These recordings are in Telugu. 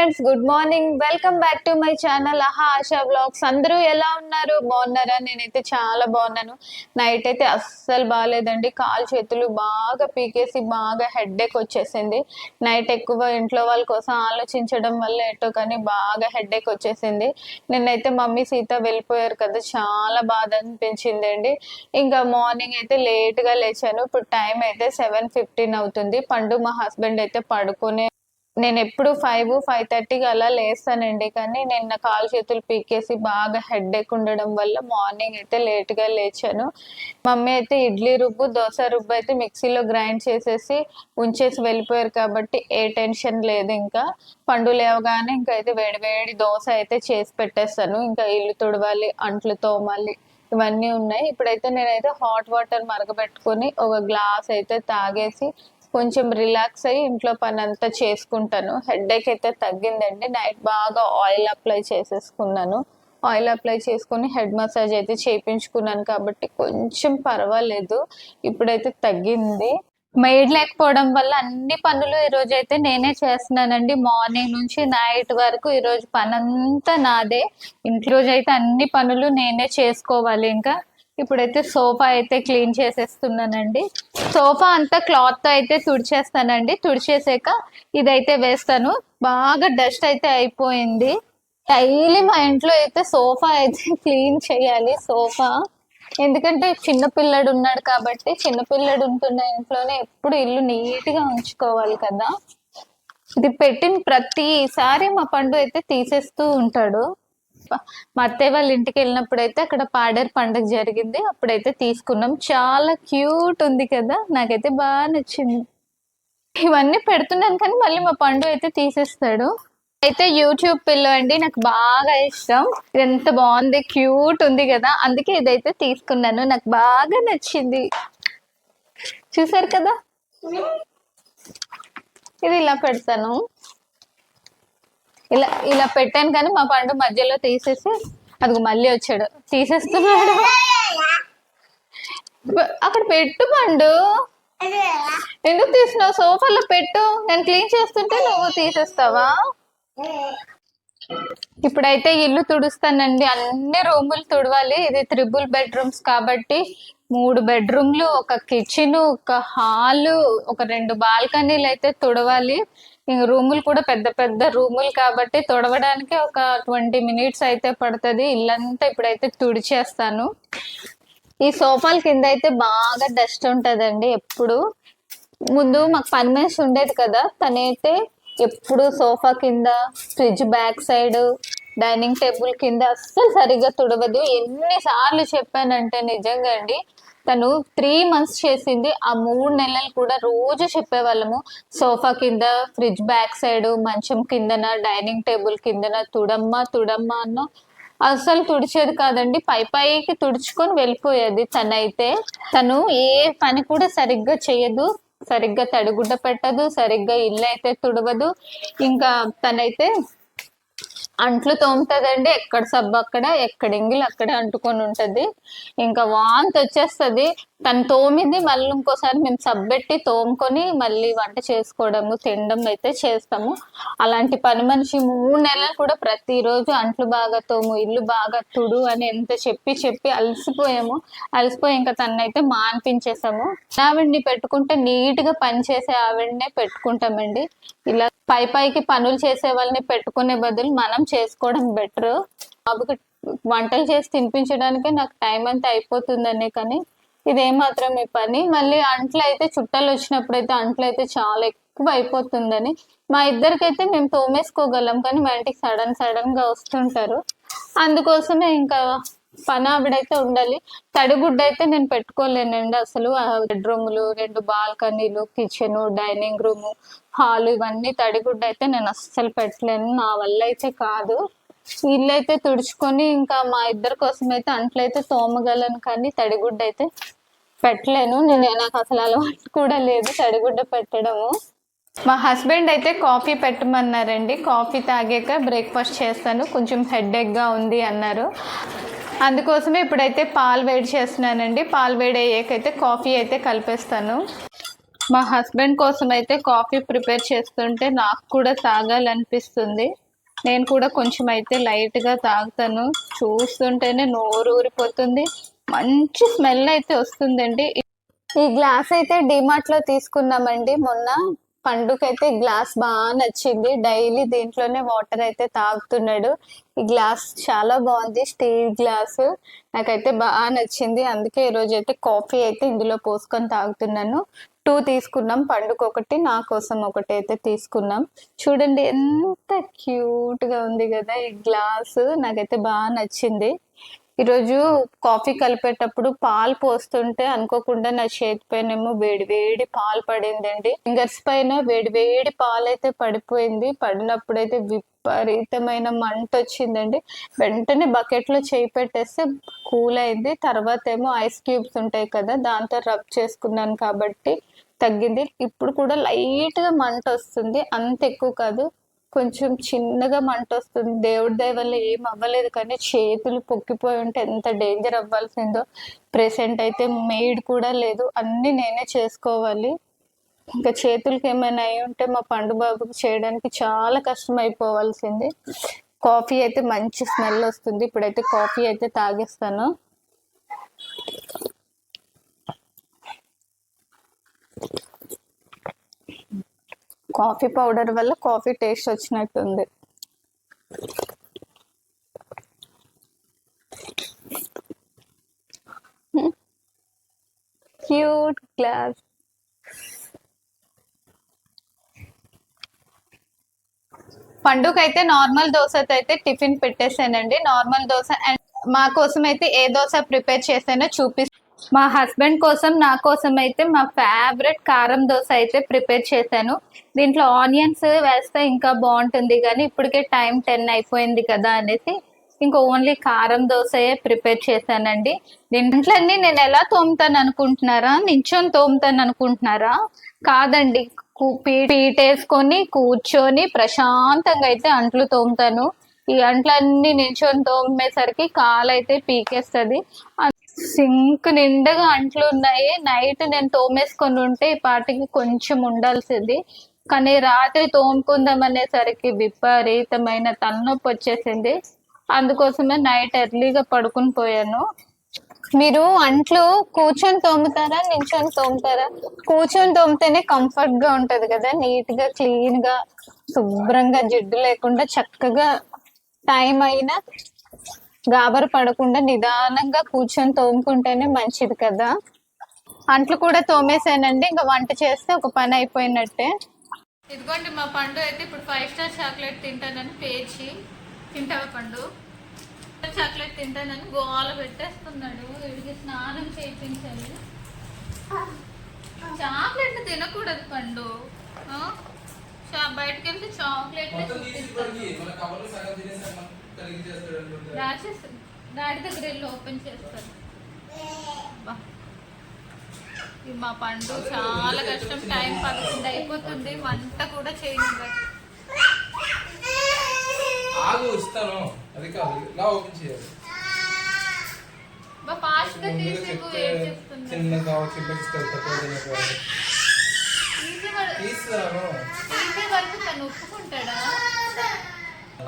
Friends good morning welcome back to my channel ఆహా ఆశా బ్లాగ్స్ అందరూ ఎలా ఉన్నారు? బాగున్నారా? నేనైతే చాలా బాగున్నాను. నైట్ అయితే అస్సలు బాగాలేదండి కాలు చేతులు బాగా పీకేసి బాగా హెడ్ఏక్ వచ్చేసింది. నైట్ ఎక్కువ ఇంట్లో వాళ్ళ కోసం ఆలోచించడం వల్ల ఎటో కానీ బాగా హెడ్ఏక్ వచ్చేసింది. నిన్నైతే మమ్మీ సీత వెళ్ళిపోయారు కదా చాలా బాధ అనిపించింది అండి ఇంకా మార్నింగ్ అయితే లేట్గా లేచాను. ఇప్పుడు టైం అయితే సెవెన్ ఫిఫ్టీన్ అవుతుంది. పండు మా హస్బెండ్ అయితే పడుకునే నేను ఎప్పుడు ఫైవ్ ఫైవ్ థర్టీకి అలా లేస్తానండి. కానీ నేను నా కాలు చేతులు పీకేసి బాగా హెడ్ ఉండడం వల్ల మార్నింగ్ అయితే లేట్గా లేచాను. మమ్మీ అయితే ఇడ్లీ రుబ్బు దోశ రుబ్బు అయితే మిక్సీలో గ్రైండ్ చేసేసి ఉంచేసి వెళ్ళిపోయారు కాబట్టి ఏ టెన్షన్ లేదు ఇంకా. పండు లేవగానే ఇంకా అయితే వేడివేడి దోశ అయితే చేసి పెట్టేస్తాను. ఇంకా ఇల్లు తుడవాలి అంట్లు తోమాలి ఇవన్నీ ఉన్నాయి. ఇప్పుడైతే నేనైతే హాట్ వాటర్ మరగబెట్టుకొని ఒక గ్లాస్ అయితే తాగేసి కొంచెం రిలాక్స్ అయ్యి ఇంట్లో పని అంతా చేసుకుంటాను. హెడేక్ అయితే తగ్గిందండి. నైట్ బాగా ఆయిల్ అప్లై చేసేసుకున్నాను. ఆయిల్ అప్లై చేసుకొని హెడ్ మసాజ్ అయితే చేయించుకున్నాను కాబట్టి కొంచెం పర్వాలేదు. ఇప్పుడైతే తగ్గింది. మెయిడ్ లేకపోవడం వల్ల అన్ని పనులు ఈ అయితే నేనే చేస్తున్నానండి. మార్నింగ్ నుంచి నైట్ వరకు ఈరోజు పని అంతా నాదే. ఇంట్లో అయితే అన్ని పనులు నేనే చేసుకోవాలి ఇంకా. ఇప్పుడైతే సోఫా అయితే క్లీన్ చేసేస్తున్నానండి. సోఫా అంతా క్లాత్తో అయితే తుడిచేస్తానండి. తుడిచేసాక ఇదైతే వేస్తాను. బాగా డస్ట్ అయితే అయిపోయింది. డైలీ మా ఇంట్లో అయితే సోఫా అయితే క్లీన్ చేయాలి సోఫా. ఎందుకంటే చిన్న పిల్లడు ఉన్నాడు కాబట్టి చిన్న పిల్లడు ఉంటున్న ఇంట్లోనే ఎప్పుడు ఇల్లు నీట్గా ఉంచుకోవాలి కదా. ఇది పెట్టిన ప్రతిసారి మా పండు అయితే తీసేస్తూ ఉంటాడు. మా అత్తయ్య వాళ్ళ ఇంటికి వెళ్ళినప్పుడు అయితే అక్కడ పాడేరు పండుగ జరిగింది. అప్పుడైతే తీసుకున్నాం. చాలా క్యూట్ ఉంది కదా. నాకైతే బాగా నచ్చింది. ఇవన్నీ పెడుతున్నాను కానీ మళ్ళీ మా పండు అయితే తీసేస్తాడు. అయితే యూట్యూబ్ పిల్లో అండి నాకు బాగా ఇష్టం. ఇది ఎంత బాగుంది క్యూట్ ఉంది కదా. అందుకే ఇదైతే తీసుకున్నాను. నాకు బాగా నచ్చింది. చూసారు కదా? ఇది ఇలా పెడతాను. ఇలా ఇలా పెట్టాను కానీ మా పండు మధ్యలో తీసేసి అది మళ్ళీ వచ్చాడు. తీసేస్తున్నాడు. అక్కడ పెట్టు పండు. ఎందుకు తీసినావు సోఫాలో పెట్టు. నేను క్లీన్ చేస్తుంటే నువ్వు తీసేస్తావా? ఇప్పుడైతే ఇల్లు తుడుస్తానండి. అన్ని రూములు తుడవాలి. ఇది త్రిబుల్ బెడ్రూమ్స్ కాబట్టి మూడు బెడ్రూమ్లు ఒక కిచెన్ ఒక హాల్ ఒక రెండు బాల్కనీలు అయితే తుడవాలి. రూములు కూడా పెద్ద పెద్ద రూములు కాబట్టి తుడవడానికి ఒక ట్వంటీ మినిట్స్ అయితే పడుతుంది. ఇల్లంతా ఇప్పుడైతే తుడిచేస్తాను. ఈ సోఫాల కింద అయితే బాగా డస్ట్ ఉంటుందండి ఎప్పుడు. ముందు మాకు పని మనిషి ఉండేది కదా తనైతే ఎప్పుడు సోఫా కింద fridge back side dining table కింద అస్సలు సరిగ్గా తుడవదు. ఎన్నిసార్లు చెప్పానంటే నిజంగా అండి తను త్రీ మంత్స్ చేసింది. ఆ మూడు నెలలు కూడా రోజు చెప్పేవాళ్ళము. సోఫా కింద ఫ్రిడ్జ్ బ్యాక్ సైడ్ మంచం కిందన డైనింగ్ టేబుల్ కిందన తుడమ్మ తుడమ్మ అన్న. అసలు తుడిచేది కాదండి. పై పైకి తుడుచుకొని వెళ్ళిపోయేది తనైతే. తను ఏ పని కూడా సరిగ్గా చేయదు. సరిగ్గా తడిగుడ్డ పెట్టదు. సరిగ్గా ఇల్లు అయితే తుడవదు. ఇంకా తనైతే అంట్లు తోముతుందండి. ఎక్కడ సబ్బు అక్కడ ఎక్కడ ఎంగిల్ అక్కడే అంటుకొని ఉంటుంది. ఇంకా వాంతి వచ్చేస్తుంది. తను తోమింది మళ్ళీ ఇంకోసారి మేము సబ్బెట్టి తోముకొని మళ్ళీ వంట చేసుకోవడము తినడం అయితే చేస్తాము. అలాంటి పని మనిషి మూడు నెలలు కూడా ప్రతిరోజు అంట్లు బాగా తోము ఇల్లు బాగా తుడు అని ఎంత చెప్పి చెప్పి అలసిపోయాము. అలసిపోయి ఇంకా తనైతే మాన్పించేసాము. ఆవిడ్ని పెట్టుకుంటే నీట్గా పని చేసే ఆవిడనే పెట్టుకుంటామండి. ఇలా పై పైకి పనులు చేసే వాళ్ళని పెట్టుకునే బదులు మనం చేసుకోవడం బెటర్ బాబుకి వంటలు చేసి తినిపించడానికే నాకు టైం అంతా అయిపోతుందనే కానీ ఇదేమాత్రం ఈ పని. మళ్ళీ అంట్లు అయితే చుట్టాలు వచ్చినప్పుడు అయితే అంట్లు అయితే చాలా ఎక్కువ అయిపోతుందని. మా ఇద్దరికైతే మేము తోమేసుకోగలం కానీ మా ఇంటికి సడన్ సడన్గా వస్తుంటారు. అందుకోసమే ఇంకా పని ఆవిడైతే ఉండాలి. తడిగుడ్డ అయితే నేను పెట్టుకోలేనండి అసలు. బెడ్రూములు రెండు బాల్కనీలు కిచెన్ డైనింగ్ రూమ్ హాల్ ఇవన్నీ తడిగుడ్డ అయితే నేను అస్సలు పెట్టలేను. నా వల్ల అయితే కాదు. ఇల్లు అయితే తుడుచుకొని ఇంకా మా ఇద్దరి కోసం అయితే అంట్లయితే తోమగలను కానీ తడిగుడ్డ అయితే పెట్టలేను. నేను నాకు అసలు అలవాటు కూడా లేదు తడిగుడ్డ పెట్టడము. మా హస్బెండ్ అయితే కాఫీ పెట్టమన్నారండి. కాఫీ తాగాక బ్రేక్ఫాస్ట్ చేస్తాను. కొంచెం హెడ్ఏక్గా ఉంది అన్నారు. అందుకోసమే ఇప్పుడైతే పాలు వేడి చేస్తున్నానండి. పాలు వేడి అయ్యాకైతే కాఫీ అయితే కలిపేస్తాను. మా హస్బెండ్ కోసం అయితే కాఫీ ప్రిపేర్ చేస్తుంటే నాకు కూడా తాగాలనిపిస్తుంది. నేను కూడా కొంచెం అయితే లైట్గా తాగుతాను. చూస్తుంటేనే నోరు ఊరిపోతుంది. మంచి స్మెల్ అయితే వస్తుందండి. ఈ గ్లాస్ అయితే డిమార్ట్లో తీసుకున్నామండి మొన్న. పండుకైతే గ్లాస్ బాగా నచ్చింది. డైలీ దీంట్లోనే వాటర్ అయితే తాగుతున్నాడు. ఈ గ్లాస్ చాలా బాగుంది స్టీల్ గ్లాస్. నాకైతే బాగా నచ్చింది. అందుకే ఈ అయితే కాఫీ అయితే ఇందులో పోసుకొని తాగుతున్నాను. టూ తీసుకున్నాం. పండుగ ఒకటి నా కోసం ఒకటి అయితే తీసుకున్నాం. చూడండి ఎంత క్యూట్గా ఉంది కదా ఈ గ్లాస్. నాకైతే బాగా నచ్చింది. ఈరోజు కాఫీ కలిపేటప్పుడు పాలు పోస్తుంటే అనుకోకుండా నా చేతి పైన ఏమో వేడి వేడి పాలు పడిందండి. ఫింగర్స్ పైన వేడి వేడి పాలు అయితే పడిపోయింది. పడినప్పుడు అయితే విపరీతమైన మంట వచ్చిందండి. వెంటనే బకెట్లో చేయి పెట్టేస్తే కూల్ అయింది. తర్వాత ఏమో ఐస్ క్యూబ్స్ ఉంటాయి కదా దాంతో రబ్ చేసుకున్నాను కాబట్టి తగ్గింది. ఇప్పుడు కూడా లైట్గా మంట వస్తుంది. అంత ఎక్కువ కాదు. కొంచెం చిన్నగా మంట వస్తుంది దేవుడి దయ వల్ల ఏం అవ్వలేదు. కానీ చేతులు పొక్కిపోయి ఉంటే ఎంత డేంజర్ అవ్వాల్సిందో. ప్రెసెంట్ అయితే మెయిడ్ కూడా లేదు. అన్నీ నేనే చేసుకోవాలి. ఇంకా చేతులకి ఏమైనా అయి ఉంటే మా పండు బాబుకి చేయడానికి చాలా కష్టం అయిపోవాల్సింది కాఫీ అయితే మంచి స్మెల్ వస్తుంది. ఇప్పుడైతే కాఫీ అయితే తాగేస్తాను. కాఫీ పౌడర్ వల్ల కాఫీ టేస్ట్ వచ్చినట్టుంది. Cute glass. పండుగ అయితే నార్మల్ దోశ అయితే టిఫిన్ పెట్టేసానండి. నార్మల్ దోశ అండ్ మా కోసం అయితే ఏ దోశ ప్రిపేర్ చేసానో చూపిస్తాను మా హస్బెండ్ కోసం నా కోసం అయితే మా ఫేవరెట్ కారం దోశ అయితే ప్రిపేర్ చేశాను. దీంట్లో ఆనియన్స్ వేస్తే ఇంకా బాగుంటుంది కానీ ఇప్పటికే టైం టెన్ అయిపోయింది కదా అనేసి ఇంకా ఓన్లీ కారం దోశయే ప్రిపేర్ చేశానండి. దీంట్లన్నీ నేను ఎలా తోముతాను అనుకుంటున్నారా? నించొని తోముతాను అనుకుంటున్నారా? కాదండి కు- పీటేసుకొని కూర్చొని ప్రశాంతంగా అయితే అంట్లు తోముతాను. ఈ అంట్లన్నీ నించొని తోమేసరికి కాలు అయితే పీకేస్తుంది. సింక్ నిండగా అంట్లు ఉన్నాయి. నైట్ నేను తోమేసుకొని ఉంటే ఈ పాటికి కొంచెం ఉండాల్సింది. కానీ రాత్రి తోముకుందాం అనేసరికి విపరీతమైన తలనొప్పి వచ్చేసింది. అందుకోసమే నైట్ ఎర్లీగా పడుకుని పోయాను. మీరు అంట్లు కూర్చొని తోముతారా నించొని తోముతారా? కూర్చొని తోమితేనే కంఫర్ట్గా ఉంటది కదా నీట్గా క్లీన్గా శుభ్రంగా జిడ్డు లేకుండా చక్కగా టైం అయినా గాబర పడకుండా నిదానంగా కూర్చొని తోముకుంటేనే మంచిది కదా. అంట్లు కూడా తోమేసానండి ఇంకా వంట చేస్తే ఒక పని అయిపోయినట్టే. ఇదిగోండి మా పండు అయితే ఇప్పుడు ఫైవ్ స్టార్ చాక్లెట్ తింటానని పేచి తింటావా పండు? చాక్లెట్ తింటానని గోల పెట్టేస్తున్నాడు. వీడికి స్నానం చేయించాలి. చాక్లెట్ తినకూడదు పండు. ఆ? బయటకు వెళ్తే చాక్లెట్. రాసేసి డాడీ దగ్గర వెళ్ళి ఓపెన్. ఇది మా పండు చాలా కష్టం. టైం పదకొండు అయిపోతుంది. వంట కూడా చేయను ఆగు ఇస్తాను. అది కాదు. ఇలా ఓపెన్ చేయాలి. చిన్నగా చిన్నకి తీసుకురాను ఇంటి వరకు తను ఒప్పుకుంటాడా?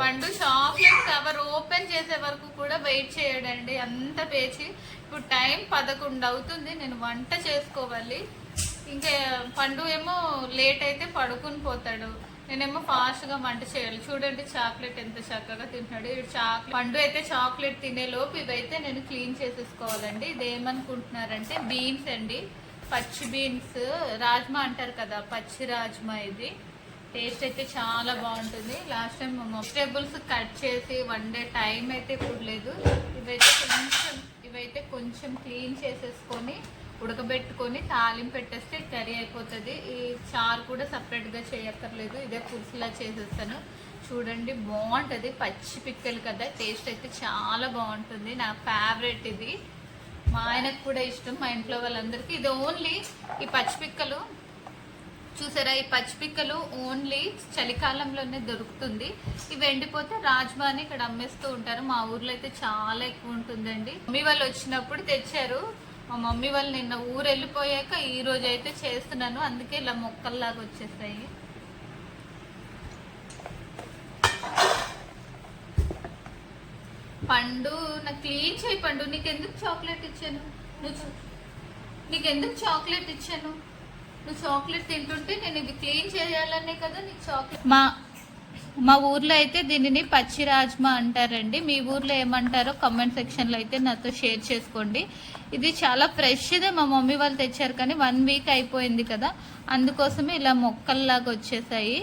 పండు చాక్లెట్ కవర్ ఓపెన్ చేసే వరకు కూడా వెయిట్ చేయడండి. అంత పేచి ఇప్పుడు టైం పదకొండు అవుతుంది. నేను వంట చేసుకోవాలి. ఇంకా పండు ఏమో లేట్ అయితే పడుకుని పోతాడు. నేనేమో ఫాస్ట్గా వంట చేయాలి. చూడండి చాక్లెట్ ఎంత చక్కగా తింటున్నాడు. ఈ చాక్లెట్ పండు అయితే చాక్లెట్ తినే లోపు ఇవైతే నేను క్లీన్ చేసేసుకోవాలండి. ఇది ఏమనుకుంటున్నారంటే బీన్స్ అండి. పచ్చి బీన్స్ రాజ్మా అంటారు కదా పచ్చి రాజ్మా ఇది. టేస్ట్ అయితే చాలా బాగుంటుంది. లాస్ట్ టైం వెజిటేబుల్స్ కట్ చేసి వండే టైం అయితే ఇప్పుడు లేదు ఇవైతే కొంచెం ఇవైతే కొంచెం క్లీన్ చేసేసుకొని ఉడకబెట్టుకొని తాలింపు పెట్టేస్తే కర్రీ అయిపోతుంది. ఈ చారు కూడా సపరేట్గా చేయక్కర్లేదు. ఇదే పులుసులా చేసేస్తాను. చూడండి బాగుంటుంది. పచ్చి పిక్కలు కదా. టేస్ట్ అయితే చాలా బాగుంటుంది. నా ఫేవరెట్ ఇది. మా ఆయనకు కూడా ఇష్టం మా ఇంట్లో వాళ్ళందరికీ. ఇది ఓన్లీ ఈ పచ్చిపిక్కలు. చూసారా? ఈ పచ్చిపిక్కలు ఓన్లీ చలికాలంలోనే దొరుకుతుంది. ఇవి ఎండిపోతే రాజ్మాని ఇక్కడ అమ్మేస్తూ ఉంటారు. మా ఊర్లో అయితే చాలా ఎక్కువ ఉంటుందండి. మమ్మీ వాళ్ళు వచ్చినప్పుడు తెచ్చారు. మా మమ్మీ వాళ్ళు నిన్న ఊరు వెళ్ళిపోయాక ఈ రోజు అయితే చేస్తున్నాను. అందుకే ఇలా మొక్కల్లాగా వచ్చేసాయి. పండు నాకు క్లీన్ చేయి పండు. నీకు ఎందుకు చాక్లెట్ ఇచ్చాను? నువ్వు నీకు ఎందుకు చాక్లెట్ ఇచ్చాను? నువ్వు చాక్లెట్ తింటుంటే నేను ఇది క్లీన్ చేయాలనే కదా నీకు చాక్లెట్? మా మా ఊర్లో అయితే దీనిని పచ్చి రాజ్మా అంటారండి. మీ ఊర్లో ఏమంటారో కమెంట్ సెక్షన్లో అయితే నాతో షేర్ చేసుకోండి. ఇది చాలా ఫ్రెష్దే మా మమ్మీ వాళ్ళు తెచ్చారు కానీ వన్ వీక్ అయిపోయింది కదా. అందుకోసమే ఇలా మొక్కల్లాగా వచ్చేసాయి.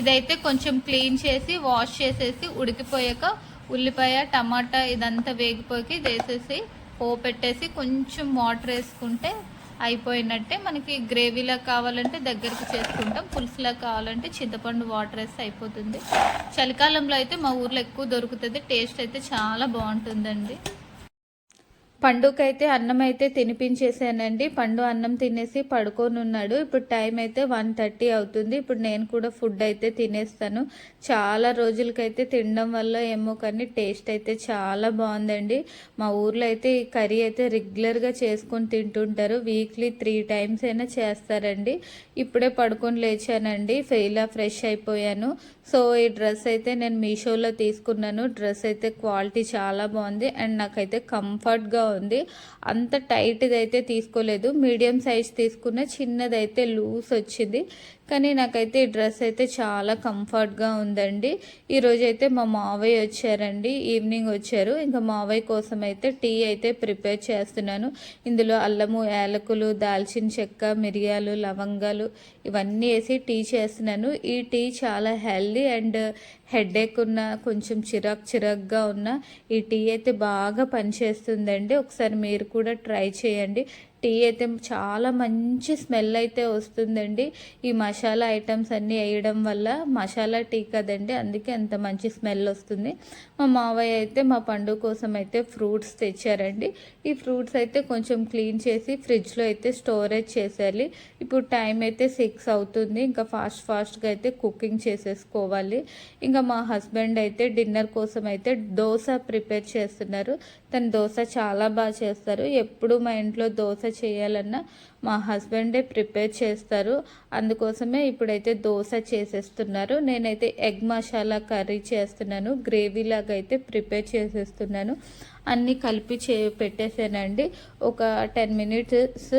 ఇదైతే కొంచెం క్లీన్ చేసి వాష్ చేసేసి ఉడికిపోయాక ఉల్లిపాయ టమాటా ఇదంతా వేగిపోయి వేసేసి పో పెట్టేసి కొంచెం వాటర్ వేసుకుంటే అయిపోయినట్టే. మనకి గ్రేవీలా కావాలంటే దగ్గరికి చేసుకుంటాం. పులుసులా కావాలంటే చింతపండు వాటర్ వేస్తే అయిపోతుంది. చలికాలంలో అయితే మా ఊర్లో ఎక్కువ దొరుకుతుంది. టేస్ట్ అయితే చాలా బాగుంటుందండి. పండుకైతే అన్నం అయితే తినిపించేసానండి. పండు అన్నం తినేసి పడుకొని ఉన్నాడు ఇప్పుడు టైం అయితే వన్ థర్టీ అవుతుంది. ఇప్పుడు నేను కూడా ఫుడ్ అయితే తినేస్తాను. చాలా రోజులకైతే తినడం వల్ల ఏమో కానీ టేస్ట్ అయితే చాలా బాగుందండి. మా ఊర్లో అయితే ఈ కర్రీ అయితే రెగ్యులర్గా చేసుకొని తింటుంటారు. వీక్లీ త్రీ టైమ్స్ అయినా చేస్తారండి. ఇప్పుడే పడుకొని లేచానండి. ఫెయిలా ఫ్రెష్ అయిపోయాను. సో ఈ డ్రెస్ అయితే నేను మీషోలో తీసుకున్నాను. డ్రెస్ అయితే క్వాలిటీ చాలా బాగుంది. అండ్ నాకైతే కంఫర్ట్గా ఉంది. అంత టైట్ది అయితే తీసుకోలేదు. మీడియం సైజ్ తీసుకున్న చిన్నదైతే లూస్ వచ్చింది. కానీ నాకైతే ఈ డ్రెస్ అయితే చాలా కంఫర్ట్గా ఉందండి. ఈరోజు అయితే మా మావయ్య వచ్చారండి. ఈవినింగ్ వచ్చారు. ఇంకా మావయ్య కోసం అయితే టీ అయితే ప్రిపేర్ చేస్తున్నాను. ఇందులో అల్లము యాలకులు దాల్చిన చెక్క మిరియాలు లవంగాలు ఇవన్నీ వేసి టీ చేస్తున్నాను. ఈ టీ చాలా హెల్దీ అండ్ హెడేక్ ఉన్న కొంచెం చిరాక్ చిరాక్గా ఉన్న ఈ టీ అయితే బాగా పనిచేస్తుందండి. ఒకసారి మీరు కూడా ట్రై చేయండి. టీ అయితే చాలా మంచి స్మెల్ అయితే వస్తుందండి. ఈ మసాలా ఐటమ్స్ అన్నీ వేయడం వల్ల మసాలా టీ కదండి అందుకే అంత మంచి స్మెల్ వస్తుంది. మా మావయ్య అయితే మా పండుగ కోసం అయితే ఫ్రూట్స్ తెచ్చారండి. ఈ ఫ్రూట్స్ అయితే కొంచెం క్లీన్ చేసి ఫ్రిడ్జ్లో అయితే స్టోరేజ్ చేసేయాలి. ఇప్పుడు టైం అయితే సిక్స్ అవుతుంది ఇంకా ఫాస్ట్ ఫాస్ట్గా అయితే కుకింగ్ చేసేసుకోవాలి. ఇంకా మా హస్బెండ్ అయితే డిన్నర్ కోసం అయితే దోశ ప్రిపేర్ చేస్తున్నారు. తను దోశ చాలా బాగా చేస్తారు. ఎప్పుడు మా ఇంట్లో దోశ చేయాలన్నా మా హస్బెండే ప్రిపేర్ చేస్తారు. అందుకోసమే ఇప్పుడైతే దోశ చేసేస్తున్నారు. నేనైతే ఎగ్ మసాలా కర్రీ చేస్తున్నాను. గ్రేవీ లాగా అయితే ప్రిపేర్ చేసేస్తున్నాను. అన్నీ కలిపి చే పెట్టేసానండి ఒక టెన్ మినిట్స్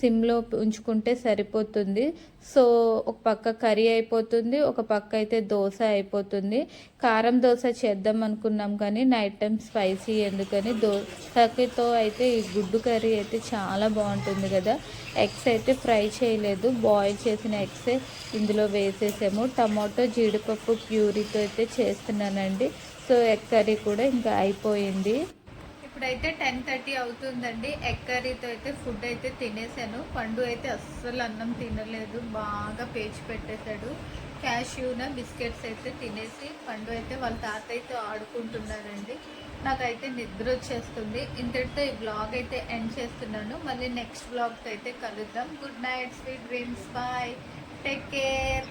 సిమ్లో ఉంచుకుంటే సరిపోతుంది. సో ఒక పక్క కర్రీ అయిపోతుంది ఒక పక్క అయితే దోశ అయిపోతుంది. కారం దోశ చేద్దాం అనుకున్నాం కానీ నైట్ టైం స్పైసీ ఎందుకని దోశతో అయితే ఈ గుడ్డు కర్రీ అయితే చాలా బాగుంటుంది కదా. ఎగ్స్ అయితే ఫ్రై చేయలేదు. బాయిల్ చేసిన ఎగ్స్ ఇందులో వేసేసాము. టమాటో జీడిపప్పు ప్యూరీతో అయితే చేస్తున్నానండి. సో ఎగ్ కర్రీ కూడా ఇంకా అయిపోయింది. ఇప్పుడైతే టెన్ థర్టీ అవుతుందండి. ఎగ్ కర్రీతో అయితే ఫుడ్ అయితే తినేసాను. పండు అయితే అస్సలు అన్నం తినలేదు. బాగా పేచి పెట్టేశాడు. క్యాష్యూన బిస్కెట్స్ అయితే తినేసి పండు అయితే వాళ్ళ తాతయ్యతో ఆడుకుంటున్నారండి. నాకైతే నిద్ర వచ్చేస్తుంది. ఇంతటితో ఈ బ్లాగ్ అయితే ఎండ్ చేస్తున్నాను. మళ్ళీ నెక్స్ట్ బ్లాగ్తో అయితే కలుద్దాం. Good night sweet dreams bye take care